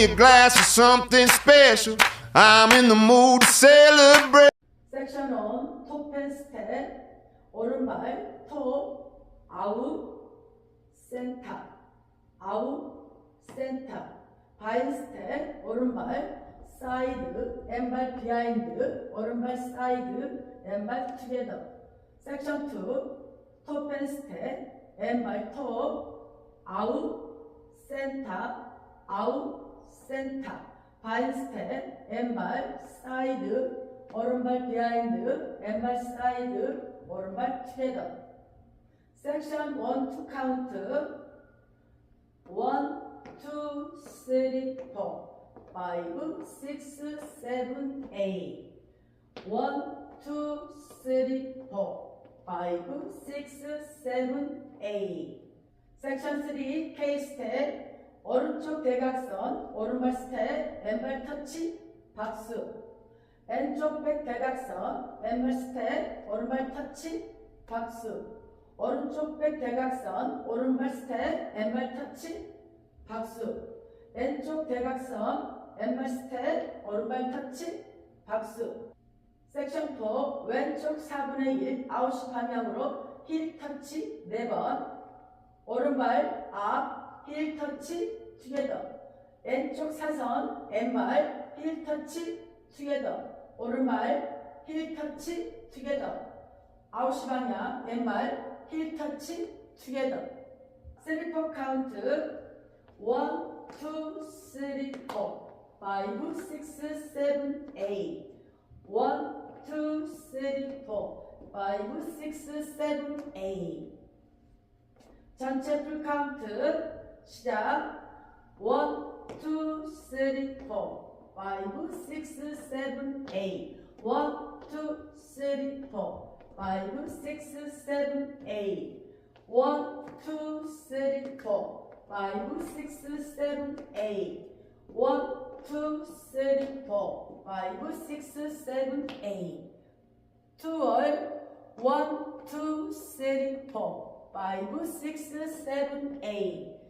me a glass of something special. I'm in the mood to celebrate. 섹션 1 톱앤 스텝 오른발 톱 아웃 센터 아웃 센터 바인 스텝 오른발 사이드 왼발 비하인드 오른발 사이드 왼발 투게더 섹션 2 톱앤 스텝 왼발 톱 아웃 센터 아웃 센터 바인 스텝 왼발 사이드 오른발 비하인드 왼발 사이드 오른발 투게더. 섹션 1투 카운트 1 2 3 4 5 6 7 8 1 2 3 4 5 6 7 8 섹션 3 K 스텝 오른쪽 대각선 오른발 스텝 왼발 터치 박수. 왼쪽 백 대각선 왼발 스텝 오른발 터치 박수. 오른쪽 백 대각선 오른발 스텝 왼발 터치 박수. 왼쪽 대각선 왼발 스텝 오른발 터치 박수. 섹션 4 왼쪽 4분의 1 아웃시 방향으로 힐 터치 4번. 오른발 앞, 힐 터치, 투게더. 왼쪽 사선, 왼발, 힐 터치, 투게더. 오른발, 힐 터치, 투게더. 아웃시 방향, 왼발, 힐 터치, 투게더. 슬리퍼 카운트 1, 2, 3, 4, 5, 6, 7, 8 1, 2, 3, 4, 5, 6, 7, 8 전체 풀 카운트 시작. 1, 2, 3, 4 5, 6, 7, 8 1, 2, 3, 4 5, 6, 7, 8 1, 2, 3, 4 5, 6, 7, 8 1, 2, 3, 4 5, 6, 7, 8 2월 1, 2, 3, 4 5, 6, 7, 8